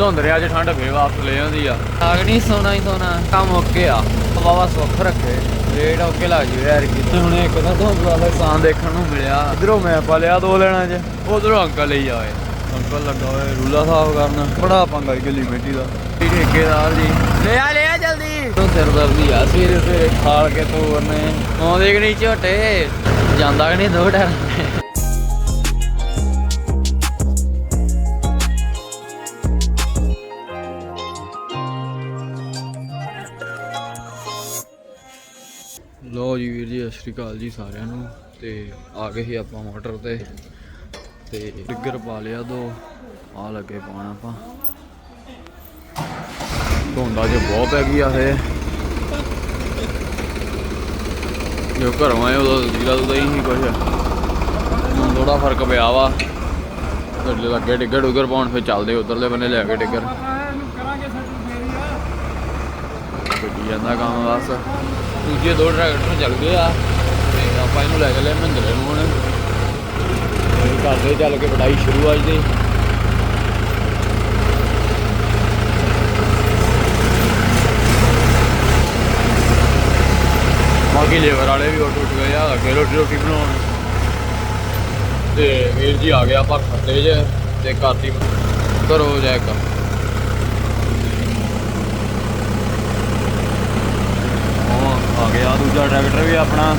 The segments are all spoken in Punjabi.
ਧੁੰਦ ਰਿਆ ਅੱਜ ਠੰਡ ਫੇਰ ਵਾਪਸ ਲੈ ਜਾਂਦੀ ਆ। ਆਗ ਨਹੀਂ ਸੋਨਾ ਹੀ ਸੋਨਾ ਕੰਮ ਓਕੇ ਆ। ਬਾਬਾ ਸੁੱਖ ਰੱਖੇ ਰੇਟ ਓਕੇ ਲੱਗ ਜੂ ਯਾਰ ਕਿਤੇ ਹੁਣ ਇੱਕ ਤਾਂ ਧੁੰਦ ਵਾਲਾ ਸਾਂ ਦੇਖਣ ਨੂੰ ਮਿਲਿਆ। ਇਧਰੋਂ ਮੈਂ ਪਾ ਲਿਆ ਦੋ ਲੈਣਾ ਚ ਉਧਰੋਂ ਅੰਕਲ ਲਈ ਆਏ। ਅੰਕਲ ਲੱਗਾ ਹੋਇਆ ਰੂਲਾ ਸਾਫ਼ ਕਰਨ। ਬੜਾ ਪੰਗਾ ਹੀ ਗਲੀ ਮਿੱਟੀ ਦਾ। ਠੇਕੇਦਾਰ ਜੀ। ਲੈ ਆ ਲੈ ਆ ਜਲਦੀ। ਤੂੰ ਸਿਰਦਰਦੀ ਆ ਸਵੇਰੇ ਸਵੇਰੇ ਖਾਲ ਕੇ ਤੋਰਨੇ। ਆਉਂਦੇ ਕਿ ਨਹੀਂ ਝੋਟੇ? ਜਾਂਦਾ ਕਿ ਨਹੀਂ ਦੋ ਡਰ ਸਤਿ ਸ਼੍ਰੀ ਅਕਾਲ ਜੀ ਸਾਰਿਆਂ ਨੂੰ। ਤੇ ਆ ਗਏ ਸੀ ਆਪਾਂ ਮੋਟਰ ਤੇ। ਤੇ ਟਿੱਗਰ ਪਾ ਲਿਆ ਦੋ। ਆ ਲੱਗੇ ਪਾਉਣ ਆਪਾਂ। ਧੁੰਦਾ ਜੇ ਬਹੁਤ ਪੈ ਗਈ ਆ ਇਹ। ਜੋ ਘਰੋਂ ਆਏ ਉਦੋਂ ਜੀਰਾ ਤੋਂ ਹੀ ਨਹੀਂ ਕੁਛ। ਹੁਣ ਥੋੜਾ ਫ਼ਰਕ ਪਿਆ ਵਾ। ਥੱਲੇ ਲੱਗੇ ਡਿੱਗਰ ਡੁੱਗਰ ਪਾਉਣ, ਫਿਰ ਚੱਲਦੇ ਉਧਰਲੇ ਬੰਨੇ ਲੈ ਕੇ ਡਿੱਗਰ। ਗੱਡੀ ਜਾਂਦਾ ਕੰਮ ਬਸ। ਦੂਜੇ ਦੋ ਟਰੈਕਟਰ ਚੱਲ ਗਏ ਆ। ਤੇ ਆਪਾਂ ਇਹਨੂੰ ਲੈ ਚੱਲੇ ਮਹਿੰਦਰੇ ਨੂੰ ਹੁਣ। ਤੇ ਕਰਦੇ ਚੱਲ ਕੇ ਵਡਾਈ ਸ਼ੁਰੂ ਅੱਜ ਦੀ ਬਾਕੀ ਲੇਬਰ ਵਾਲੇ ਵੀ ਉੱਠ ਉੱਠ ਗਏ ਆ, ਅੱਗੇ ਰੋਟੀ ਰੋਟੀ ਬਣਾਉਣ। ਤੇ ਵੀਰ ਜੀ ਆ ਗਿਆ ਪਰ ਖੱਤੇ ਜੇ ਤੇ ਕਾਤੀ ਕਰੋ ਜਾਇ ਕੰਮ ਉਹ ਆ ਗਿਆ। ਦੂਜਾ ਟਰੈਕਟਰ ਵੀ ਆਪਣਾ।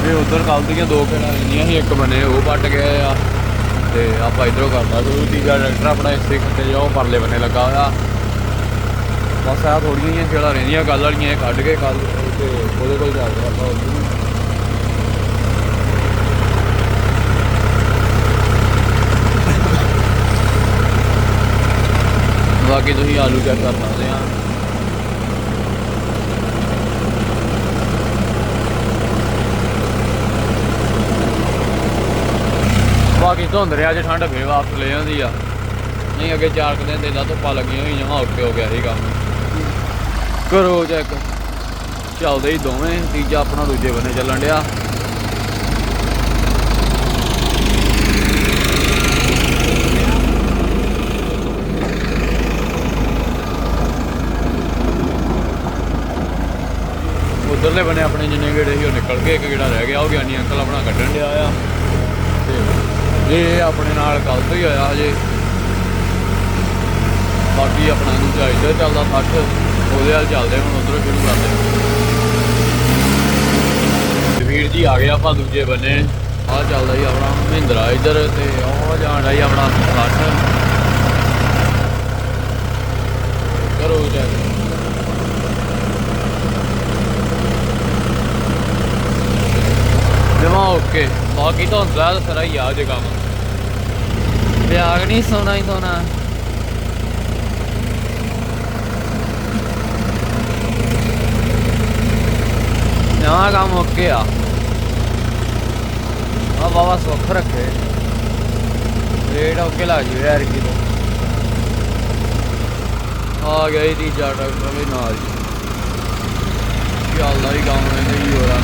ਇਹ ਉਧਰ ਕੱਲ ਦੀਆਂ ਦੋ ਖੇੜਾਂ ਰਹਿੰਦੀਆਂ ਸੀ, ਇੱਕ ਬਨੇ ਉਹ ਪੱਟ ਗਏ ਆ ਤੇ ਆਪਾਂ ਇਧਰੋਂ ਕਰਦਾ ਤੇ ਤੀਜਾ ਟਰੈਕਟਰ ਆਪਣਾ ਇਸੇ ਖੱਤੇ ਜਿਹਾ, ਉਹ ਪਰਲੇ ਬੰਨੇ ਲੱਗਾ ਹੋਇਆ। ਬਸ ਆ ਥੋੜੀਆਂ ਜਿਹੀਆਂ ਖੇੜਾਂ ਰਹਿੰਦੀਆਂ ਕੱਲ ਵਾਲੀਆਂ ਇਹ ਕੱਢ ਕੇ ਕੱਲ ਤੇ ਉਹਦੇ ਕੋਲ ਜਾਂਦੇ ਆਪਾਂ ਉੱਧਰ ਨੂੰ ਬਾਕੀ ਤੁਸੀਂ ਆਲੂ ਚੈੱਕ ਕਰਨਾ ਸਕਦੇ ਆ ਬਾਕੀ ਧੁੰਦ ਰਿਹਾ, ਅੱਜ ਠੰਡ ਫੇਰ ਵਾਪਸ ਲੈ ਜਾਂਦੀ ਆ। ਨਹੀਂ, ਅੱਗੇ ਚਾਰ ਕੁ ਦਿਨ ਦੇ ਦਾ ਧੁੱਪਾਂ ਲੱਗੀਆਂ ਹੋਈਆਂ ਜਮਾ ਓਕੇ ਹੋ ਗਿਆ ਸੀ ਕੰਮ। ਕਰੋ ਚੈੱਕ ਚੱਲਦੇ ਹੀ ਦੋਵੇਂ, ਤੀਜਾ ਆਪਣਾ ਦੂਜੇ ਬੰਨੇ ਚੱਲਣ ਡਿਆ। ਉਧਰਲੇ ਬੰਨੇ ਆਪਣੇ ਜਿੰਨੇ ਗੇੜੇ ਸੀ, ਉਹ ਨਿਕਲ ਗਏ, ਇੱਕ ਗੇੜਾ ਰਹਿ ਗਿਆ, ਉਹ ਗਿਆਨੀ ਅੰਕਲ ਆਪਣਾ ਕੱਢਣ ਡਿਆ ਆ। ਤੇ ਇਹ ਆਪਣੇ ਨਾਲ ਕੱਲ ਤੋਂ ਹੀ ਹੋਇਆ ਹਜੇ। ਬਾਕੀ ਆਪਣਾ ਨੂੰ ਚਾਹੀਦਾ ਚੱਲਦਾ 60 ਉਹਦੇ ਨਾਲ ਚੱਲਦੇ ਹੁਣ, ਉਧਰੋਂ ਸ਼ੁਰੂ ਕਰਦੇ। ਤੇ ਵੀਰ ਜੀ ਆ ਗਏ ਆਪਾਂ ਦੂਜੇ ਬੰਨੇ। ਆਹ ਚੱਲਦਾ ਜੀ ਆਪਣਾ ਮਹਿੰਦਰਾ ਇੱਧਰ ਤੇ ਉਹ ਜਾਣ ਜੀ ਆਪਣਾ 60 ਕਰੋ ਜਾ ਜਮਾ ਓਕੇ। ਬਾਕੀ ਤਾਂ ਜ਼ਿਆਦਾ ਸਾਰਾ ਹੀ ਆ ਜੇ ਕੰਮ। ਵਿਆਗ ਨਹੀਂ ਸੋਨਾ ਹੀ ਸੋਨਾ। ਨਵਾਂ ਕੰਮ ਓਕੇ ਆ। ਆ ਬਾਬਾ ਸੁੱਖ ਰੱਖੇ। ਰੇਟ ਓਕੇ ਲੱਗ ਜੂ ਯਾਰ ਕਿਤੇ। ਆ ਗਿਆ ਜੀ ਤੀਜਾ ਟਰੈਕਟਰ ਵੀ ਨਾਲ ਜੀ ਚੱਲਦਾ ਹੀ ਕੰਮ ਰਹਿੰਦੇ ਜੀ ਹੋਰਾਂ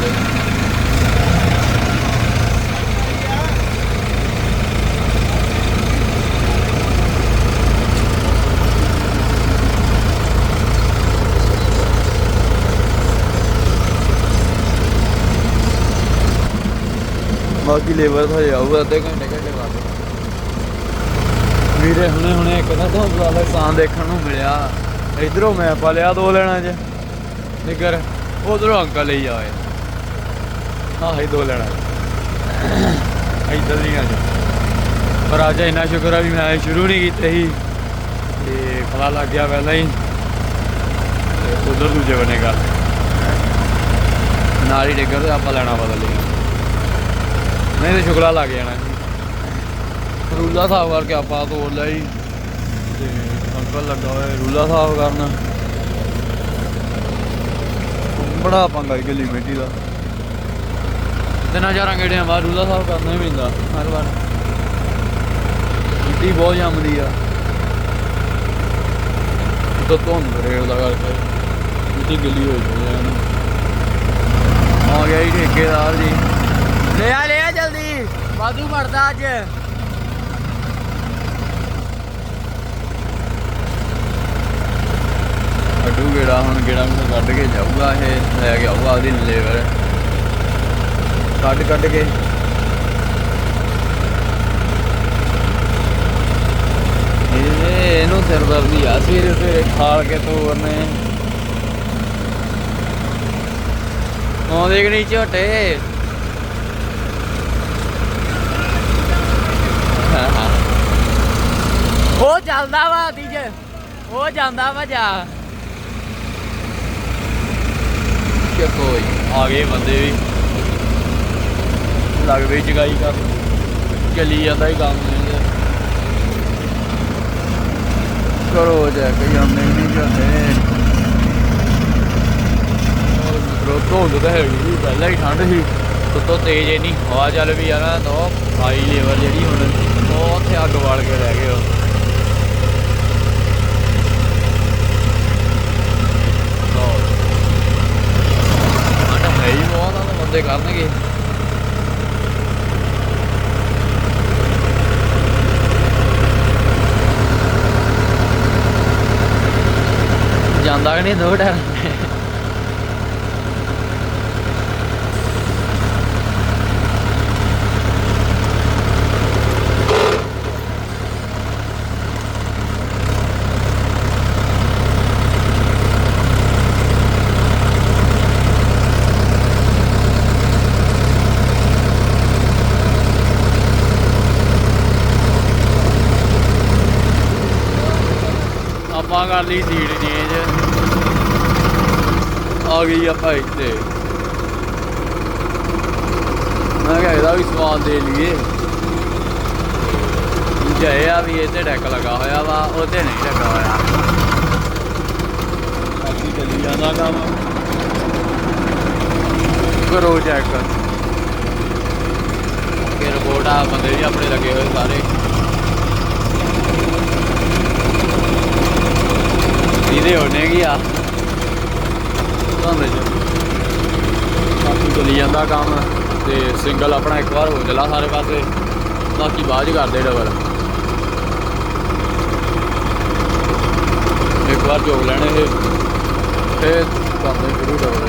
ਬਾਕੀ ਲੇਬਰ ਤਾਂ ਜਾਊਗਾ ਅੱਧੇ ਘੰਟੇ ਘੰਟੇ ਬਾਅਦ। ਵੀਰੇ, ਹੁਣੇ ਹੁਣੇ ਇੱਕ ਨਾ ਧੁੰਦ ਵਾਲਾ ਸਾਂ ਦੇਖਣ ਨੂੰ ਮਿਲਿਆ। ਇਧਰੋਂ ਮੈਂ ਪਾ ਲਿਆ ਦੋ ਲੈਣਾ ਚ। ਨਿੱਗਰ ਉਧਰੋਂ ਅੰਕਲ ਲਈ ਆਏ। ਆਹ ਹੀ ਦੋ ਲੈਣਾ। ਇਧਰ ਨਹੀਂ ਅੱਜ ਪਰ ਅੱਜ ਇੰਨਾ ਸ਼ੁਕਰ ਆ ਵੀ ਮੈਂ ਸ਼ੁਰੂ ਨਹੀਂ ਕੀਤੇ ਸੀ। ਤੇ ਪਤਾ ਲੱਗ ਗਿਆ ਪਹਿਲਾਂ ਹੀ। ਤੇ ਉਧਰ ਦੂਜੇ ਬੰਨੇ ਕਰ। ਨਾਲ ਹੀ ਡਿੱਗਰ ਤੇ ਆਪਾਂ ਲੈਣਾ ਬਦਲ ਲਿਆ ਨਹੀਂ ਤੇ ਸ਼ੁਕਲਾ ਲੱਗ ਜਾਣਾ। ਸੀ ਰੂਲਾ ਸਾਫ਼ ਕਰਕੇ ਆਪਾਂ ਤੋੜ ਲਿਆ ਜੀ। ਤੇ ਅੰਕਲ ਲੱਗਾ ਹੋਇਆ ਰੂਲਾ ਸਾਫ਼ ਕਰਨ। ਬੜਾ ਪੰਗਾ ਹੀ ਗਲੀ ਮਿੱਟੀ ਦਾ। ਤਿੰਨ ਹਜ਼ਾਰਾਂ ਗੇੜਿਆਂ ਬਾਅਦ ਰੂਲਾ ਸਾਫ਼ ਕਰਨਾ ਹੀ ਪੈਂਦਾ ਹਰ ਵਾਰ। ਮਿੱਟੀ ਬਹੁਤ ਜੰਮਦੀ ਆ। ਤਾਂ ਧੁੰਦ ਰੇੜ ਦਾ ਕਰਕੇ ਮਿੱਟੀ ਗਿੱਲੀ ਹੋਈ ਪਈ ਆ। ਇਹਨੂੰ। ਆ ਗਿਆ ਜੀ ਠੇਕੇਦਾਰ ਜੀ। ਲੈ ਆ ਲੈ। વધુ પડતા છે ਅਡੂ ਗੇੜਾ ਹੁਣ ਗੇੜਾ ਮੈਨੂੰ ਕੱਢ ਕੇ ਜਾਊਗਾ ਇਹ ਲੈ ਕੇ ਆਊਗਾ ਉਹਦੀ ਲੇਬਰ ਕੱਢ ਕੱਢ ਕੇ ਇਹਨੂੰ ਸਿਰ ਦਰਦੀ ਆ ਸਵੇਰੇ ਸਵੇਰੇ ਖਾਲ ਕੇ ਤੋਰਨੇ ਆਉਂਦੇ ਕਿ ਨਹੀਂ ਝੋਟੇ ਉਹ ਚੱਲਦਾ ਵਾ ਦੀਜ ਉਹ ਜਾਂਦਾ ਵਾ ਜਾ ਕਿ ਕੋਈ ਆ ਗਏ ਬੰਦੇ ਵੀ ਲੱਗਦੇ ਜਗਾਈ ਕਰ ਚੱਲੀ ਜਾਂਦਾ ਹੀ ਕੰਮ ਨਹੀਂ ਕਰੋ ਜਾ ਕੇ ਜਾਂਦੇ ਹੀ ਨਹੀਂ ਜਾਂਦੇ ਰੋ ਧੁੰਦ ਤਾਂ ਹੈਗੀ ਸੀ, ਪਹਿਲਾਂ ਹੀ ਠੰਡ ਸੀ ਉੱਤੋਂ ਤੇਜ਼ ਇੰਨੀ ਹਵਾ ਚੱਲ ਵੀ ਆ ਨਾ ਤਾਂ ਉਹ ਹਾਈ ਲੈਵਲ ਜਿਹੜੀ ਹੁਣ ਉਹ ਉੱਥੇ ਅੱਗ ਬਾਲ ਕੇ ਰਹਿ ਗਏ ਉਹ ਆਟਾ ਹੈ ਹੀ ਬਹੁਤ ਆ ਕਰਨਗੇ। ਜਾਂਦਾ ਕਿ ਨਹੀਂ ਦੋ ਡਰ ਆਪਾਂ ਕਰ ਲਈ ਸੀਟ ਚੇਂਜ ਆ ਗਈ ਆਪਾਂ ਇੱਥੇ ਮੈਂ ਕਿਹਾ ਇਹਦਾ ਵੀ ਸਵਾਦ ਦੇ ਲਈਏ। ਦੂਜਾ ਇਹ ਆ ਵੀ ਇੱਥੇ ਡੈਕ ਲੱਗਾ ਹੋਇਆ ਵਾ ਉਹਤੇ ਨਹੀਂ ਲੱਗਾ ਹੋਇਆ। ਬਾਕੀ ਚੱਲੀ ਜਾਂਦਾ ਕੰਮ। ਕਰੋ ਚੈੱਕ ਕਿ ਰਿਪੋਰਟ ਆ ਬੰਦੇ ਵੀ ਆਪਣੇ ਲੱਗੇ ਹੋਏ ਸਾਰੇ। ਇਹਦੇ ਹੋਣੇ ਕੀ ਆ? ਤੁਹਾਨੂੰ ਬਾਕੀ ਚੱਲੀ ਜਾਂਦਾ ਕੰਮ ਤੇ ਸਿੰਗਲ ਆਪਣਾ ਇੱਕ ਵਾਰ ਹੋ ਜਲਾ ਸਾਰੇ ਪਾਸੇ। ਬਾਕੀ ਬਾਅਦ 'ਚ ਕਰਦੇ ਡਬਲ ਇੱਕ ਵਾਰ ਜੋਗ ਲੈਣੇ ਇਹ। ਤੇ ਕਰਦੇ ਸ਼ੁਰੂ ਡਬਲ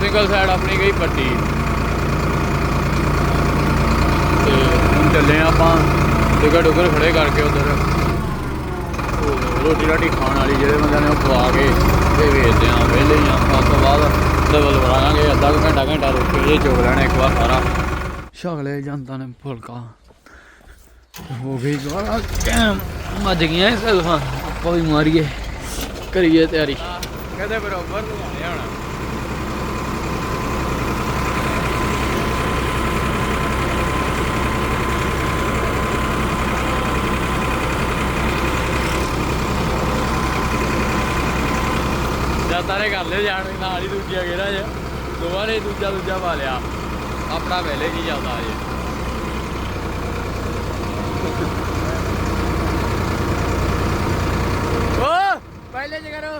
ਸਿੰਗਲ ਸਾਈਡ ਆਪਣੀ ਗਈ ਪੱਟੀ ਤੇ ਹੁਣ ਚੱਲੇ ਹਾਂ ਆਪਾਂ। ਟਿਕਟ ਉਗਰ ਖੜੇ ਕਰਕੇ ਉਧਰ। ਰੋਟੀ ਰਾਟੀ ਖਾਣ ਵਾਲੀ ਜਿਹੜੇ ਬੰਦਿਆਂ ਨੇ ਉਹ ਖਵਾ ਕੇ ਤੇ ਵੇਚਦੇ ਆ, ਵਿਹਲੇ ਆ। ਉਸ ਤੋਂ ਬਾਅਦ ਡਬਲ ਬਣਾਵਾਂਗੇ, ਅੱਧਾ ਘੰਟਾ ਘੰਟਾ ਰੁਕ ਕੇ ਇਹ ਚੁਗ ਲੈਣਾ ਇੱਕ ਵਾਰ ਸਾਰਾ। ਸ਼ਗਲੇ ਜਾਂਦਾ ਨੇ ਫੁਲਕਾ। ਹੋ ਗਈ ਗਾਣਾ ਕੈਮ ਮੱਜ ਗਈਆਂ ਸਲਫਾਂ। ਆਪਾਂ ਵੀ ਮਾਰੀਏ। ਕਰੀਏ ਤਿਆਰੀ। ਕਹਦੇ ਬਰੋਬਰ ਲਗਾਉਣੇ ਹੁਣ। ਜਾਂ ਜਾਣ ਨਾਲ ਹੀ ਦੂਜਾ ਗੇਰਾ ਜੇ? ਦੋਵਾਂ ਨੇ ਦੂਜਾ ਦੂਜਾ ਪਾ ਲਿਆ। ਆਪਣਾ ਪਹਿਲੇ ਕੀ ਚੱਲਦਾ ਜੇ? ਓ! ਪਹਿਲੇ ਚ ਕਰੋ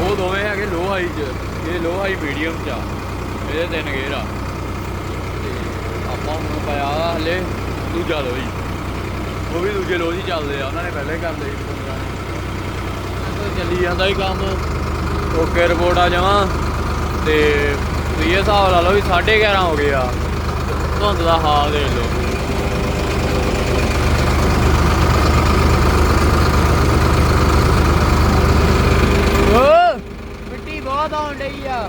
ਉਹ ਦੋਵੇਂ ਹੈਗੇ ਲੋ ਹਾਈ ਚ ਇਹ ਲੋ ਹਾਈ ਮੀਡੀਅਮ ਚ ਆ ਇਹਦੇ ਤਿੰਨ ਗੇਅਰ ਆ ਤੇ ਆਪਾਂ ਹੁਣ ਪਾਇਆ ਵਾ ਹਲੇ ਦੂਜਾ ਲੋ ਹੀ ਉਹ ਵੀ ਦੂਜੇ ਲੋ ਹੀ ਚੱਲਦੇ ਆ, ਉਹਨਾਂ ਨੇ ਪਹਿਲੇ ਕਰ ਲਈ ਚੱਲੀ ਜਾਂਦਾ ਹੀ ਕੰਮ। ਓਕੇ ਰਿਪੋਰਟ ਆ ਜਾਵਾਂ। ਤੇ ਤੁਸੀਂ ਇਹ ਹਿਸਾਬ ਲਾ ਲਓ ਵੀ 11:30 ਹੋ ਗਏ ਆ। ਧੁੰਦ ਦਾ ਹਾਲ ਦੇਖ ਲਓ। ਮਿੱਟੀ ਬਹੁਤ ਆਉਣ ਡਈ ਆ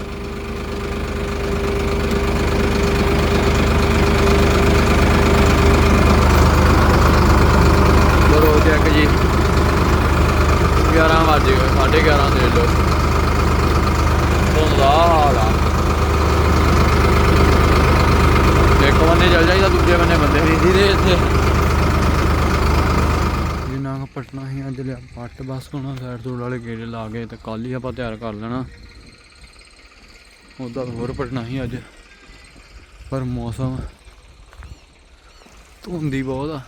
ਕਰੋ ਚੈੱਕ ਜੀ 11 ਵੱਜ ਗਏ 11:30 ਦੇ ਲੋ ਧੁੰਦ ਦਾ ਹਾਲ ਆ ਇੱਕ ਬੰਨੇ ਚੱਲ ਜਾਈਦਾ ਦੂਜੇ ਬੰਨੇ ਬੰਦੇ ਨਹੀਂ ਦੀਦੇ ਇੱਥੇ ਜਿੰਨਾ ਹੀ ਅੱਜ ਲਿਆ, ਪੱਟ ਬਸ ਹੋਣਾ ਸਾਈਡ ਤੋਂ ਵਾਲੇ ਗੇੜੇ ਲਾ ਗਏ ਤੇ ਕੱਲ ਹੀ ਆਪਾਂ ਤਿਆਰ ਕਰ ਲੈਣਾ। ਉਹਦਾ ਹੋਰ ਪਟਣਾ ਹੀ ਅੱਜ, ਪਰ ਮੌਸਮ ਧੁੰਦੀ ਬਹੁਤ ਆ।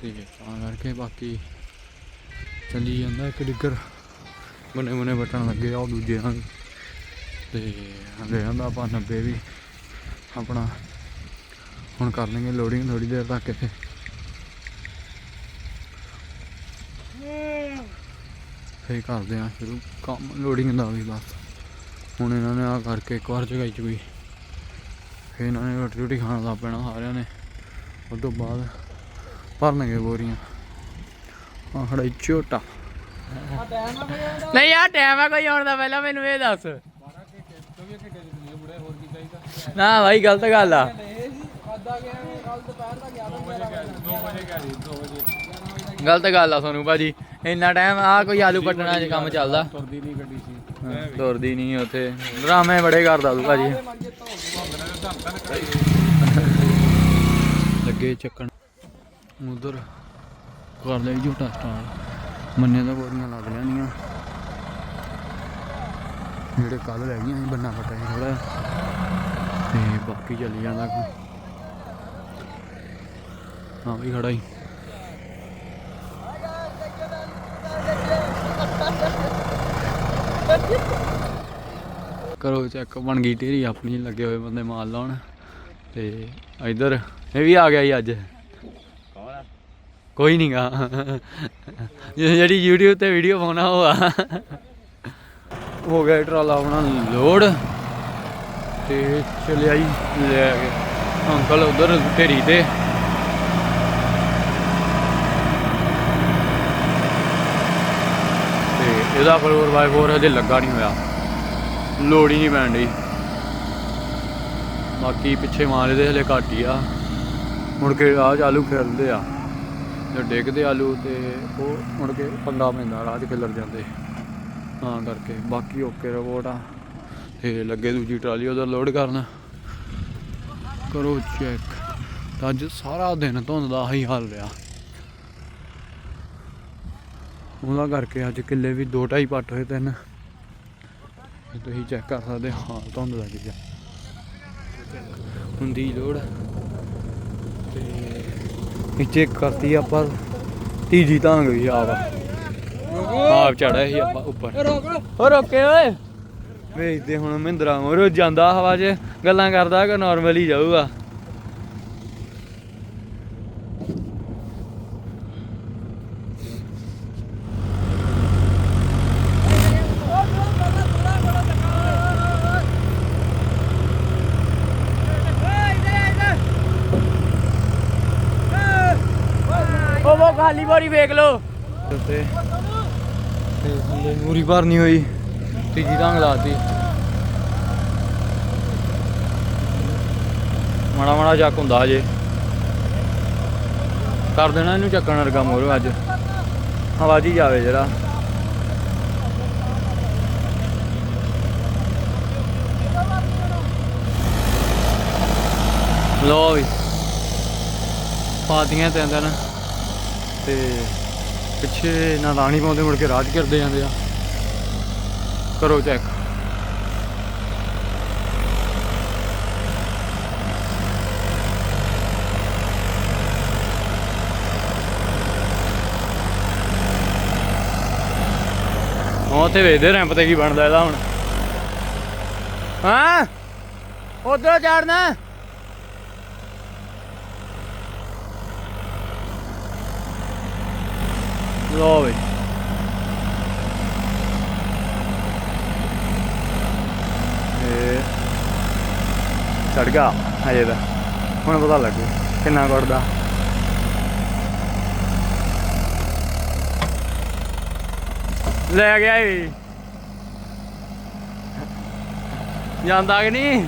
ਤੇ ਤਾਂ ਕਰਕੇ ਬਾਕੀ ਚੱਲੀ ਜਾਂਦਾ ਇੱਕ ਡਿੱਗਰ। ਬਨੇ ਬਨੇ ਬਟਣ ਲੱਗੇ ਆ ਉਹ ਦੂਜੇ ਨਾਲ। ਤੇ ਹਲੇ ਜਾਂਦਾ ਆਪਾਂ 90 ਵੀ ਆਪਣਾ ਹੁਣ ਕਰ ਲਾਂਗੇ ਲੋਡਿੰਗ ਥੋੜੀ ਦੇਰ ਤੱਕ ਇੱਥੇ। ਫੇਰ ਕਰਦੇ ਆ ਸ਼ੁਰੂ ਕੰਮ ਲੋਡਿੰਗ ਦਾ ਵੀ ਬਸ। ਹੁਣ ਇਹਨਾਂ ਨੇ ਆ ਕਰਕੇ ਇੱਕ ਵਾਰ ਜਗਾਈ ਚੁਈ ਫੇਰ ਇਹਨਾਂ ਨੇ ਰੋਟੀ ਰੋਟੀ ਖਾਣ ਲੱਗ ਪੈਣਾ ਸਾਰਿਆਂ ਨੇ। ਉਸ ਤੋਂ ਬਾਅਦ ਭਰਨਗੇ ਬੋਰੀਆਂ। ਆ ਖੜਾ ਈ ਝੋਟਾ। ਨਹੀਂ ਆ ਟਾਈਮ ਆ ਕੋਈ ਆਉਣ ਦਾ, ਪਹਿਲਾਂ ਮੈਨੂੰ ਇਹ ਦੱਸ। ਨਾ ਭਾਈ ਗਲਤ ਗੱਲ ਆ। ਗਲਤ ਗੱਲ ਆ ਸੋਨੂੰ ਭਾਜੀ। ਇੰਨਾ ਟਾਈਮ ਆ ਕੋਈ ਆਲੂ ਪੱਟਣਾ ਚ ਕੰਮ ਚੱਲਦਾ। ਤੁਰਦੀ ਨਹੀਂ ਗੱਡੀ ਸੀ। ਤੁਰਦੀ ਨਹੀਂ ਉੱਥੇ। ਡਰਾਮੇ ਬੜੇ ਕਰਦਾ ਤੂੰ ਭਾਜੀ ਲੱਗੇ ਚੱਕਣ। ਉਧਰ ਕਰ ਲਈ ਝੋਟਾ ਸਟਾਰਟ ਮੰਨੇ ਤਾਂ ਬੋਰੀਆਂ ਲੱਗ ਜਾਣੀਆਂ ਜਿਹੜੇ ਕੱਲ ਰਹਿ ਗਈਆਂ ਸੀ ਬੰਨਾ ਫਟਾ ਸੀ ਥੋੜਾ ਤੇ ਬਾਕੀ ਚੱਲੀ ਜਾਂਦਾ ਕੋ ਹਾਂ ਵੀ ਖੜਾ ਹੀ। ਕਰੋ ਚੈੱਕ ਬਣ ਗਈ ਢੇਰੀ ਆਪਣੀ ਲੱਗੇ ਹੋਏ ਬੰਦੇ ਮਾਲ ਲਾਉਣ। ਤੇ ਇਧਰ ਇਹ ਵੀ ਆ ਗਿਆ ਜੀ ਅੱਜ। ਕੋਈ ਨਹੀਂਗਾ ਜਿਹੜੀ YouTube ਤੇ ਵੀਡੀਓ ਪਾਉਣਾ ਉਹ ਆ। ਹੋ ਗਿਆ ਟਰਾਲਾ ਆਪਣਾ ਲੋਡ ਤੇ ਚਲਿਆ ਜੀ ਲੈ ਕੇ। ਅੰਕਲ ਉਧਰ ਢੇਰੀ ਤੇ ਤੇ ਇਹਦਾ 4x4 ਹਜੇ ਲੱਗਾ ਨਹੀਂ ਹੋਇਆ। ਲੋੜ ਹੀ ਨਹੀਂ ਪੈਣ ਡਈ। ਬਾਕੀ ਪਿੱਛੇ ਮਾਲ ਇਹਦੇ ਹਲੇ ਘੱਟ ਹੀ ਆ। ਮੁੜ ਕੇ ਰਾਹ ਆਲੂ ਫਿਰਦੇ ਆ। ਜੇ ਡਿੱਗਦੇ ਆਲੂ ਤੇ ਉਹ ਮੁੜ ਕੇ ਪੰਗਾ ਪੈਂਦਾ ਰਾਹ 'ਚ ਖਿਲਰ ਜਾਂਦੇ। ਤਾਂ ਕਰਕੇ ਬਾਕੀ ਓਕੇ ਰਿਪੋਰਟ ਆ ਤੇ ਲੱਗੇ ਦੂਜੀ ਟਰਾਲੀ ਉਧਰ ਲੋਡ ਕਰਨ। ਕਰੋ ਚੈੱਕ। ਅੱਜ ਸਾਰਾ ਦਿਨ ਧੁੰਦ ਦਾ ਹੀ ਹਾਲ ਰਿਹਾ। ਉਹਦਾ ਕਰਕੇ ਅੱਜ ਕਿੱਲੇ ਵੀ 2 2.5 ਪੱਟ ਹੋਏ ਤਿੰਨ। ਤੁਸੀਂ ਚੈੱਕ ਕਰ ਸਕਦੇ ਹਾਂ ਧੁੰਦ ਲੱਗ ਗਿਆ ਹੁੰਦੀ ਲੋੜ ਤੇ ਨੀਚੇ ਕਰਤੀ ਆਪਾਂ ਤੀਜੀ ਤਾਂਗ ਵੀ ਆਪ। ਆਪ ਚੜਿਆ ਸੀ ਆਪਾਂ ਉੱਪਰ। ਹੋ ਰੋਕੇ ਓਏ। ਵੇਖਦੇ ਹੁਣ ਮਹਿੰਦਰਾ ਮੋਰੋ ਜਾਂਦਾ ਹਵਾ 'ਚ ਗੱਲਾਂ ਕਰਦਾ ਕਿ ਨਾਰਮਲ ਹੀ ਜਾਊਗਾ ਉਹ ਉਹ ਵੇਖ ਲੋ ਤੇ ਥੱਲੇ ਮੂਰੀ ਭਰਨੀ ਹੋਈ, ਤੀਜੀ ਤਾਂਗ ਲਾਤੀ। ਮਾੜਾ ਮਾੜਾ ਚੱਕ ਹੁੰਦਾ ਹਜੇ। ਕਰ ਦੇਣਾ ਇਹਨੂੰ ਚੱਕਣ ਵਰਗਾ ਮੋਰੋ ਅੱਜ। ਹਵਾ ਜੀ ਜਾਵੇ ਜਰਾ। ਲੋ ਵੀ। ਪਾਤੀਆਂ ਤਿੰਨ ਦਿਨ ਤੇ ਪਿੱਛੇ ਨਾ ਲਾਣੀ ਪਾਉਂਦੇ ਮੁੜ ਕੇ ਰਾਜ ਕਰਦੇ ਜਾਂਦੇ ਆ। ਕਰੋ ਚੈੱਕ ਉੱਥੇ ਤੇ ਵੇਖਦੇ ਰੈਂਪ ਤੇ ਕੀ ਬਣਦਾ ਇਹਦਾ ਹੁਣ। ਹਾਂ? ਉਧਰੋਂ ਚੜਨਾ। ਲੋ ਇਹ ਚੜ ਗਿਆ ਹਜੇ ਤਾਂ। ਹੁਣ ਪਤਾ ਲੱਗੂ ਕਿੰਨਾ ਕੁੜਦਾ। ਲੈ ਗਿਆ ਏ। ਜਾਂਦਾ ਕਿ ਨਹੀਂ?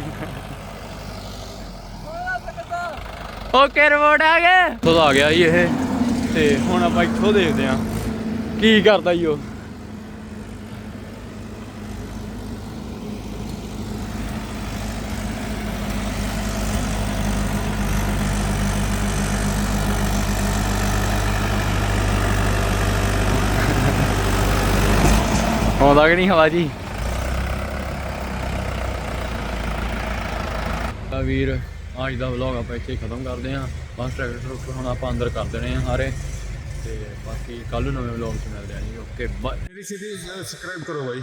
ਓਕੇ ਰਿਪੋਰਟ ਆ ਗਏ। ਤੋਂ ਆ ਗਿਆ ਜੀ ਇਹ। ਤੇ ਹੁਣ ਆਪਾਂ ਇੱਥੋਂ ਦੇਖਦੇ ਆਂ ਕੀ ਕਰਦਾ ਈ ਉਹ? ਆਉਂਦਾ ਕਿ ਨਹੀਂ ਹਵਾ ਜੀ? ਆ ਵੀਰ, ਅੱਜ ਦਾ ਵਲੌਗ ਆਪਾਂ ਇੱਥੇ ਖਤਮ ਕਰਦੇ ਹਾਂ। ਬਸ ਟਰੈਕਟਰ ਟਰੁਕਟਰ ਹੁਣ ਆਪਾਂ ਅੰਦਰ ਕਰ ਦੇਣੇ ਆ ਸਾਰੇ। ਤੇ ਬਾਕੀ ਕੱਲ ਨੂੰ ਨਵੇਂ ਵਲੌਗ 'ਚ ਮਿਲਦੇ ਆ ਜੀ। ਓਕੇ ਬਾਏ ਮੇਰੀ ਸਿਟੀ ਸਬਸਕ੍ਰਾਈਬ ਕਰੋ ਬਾਈ।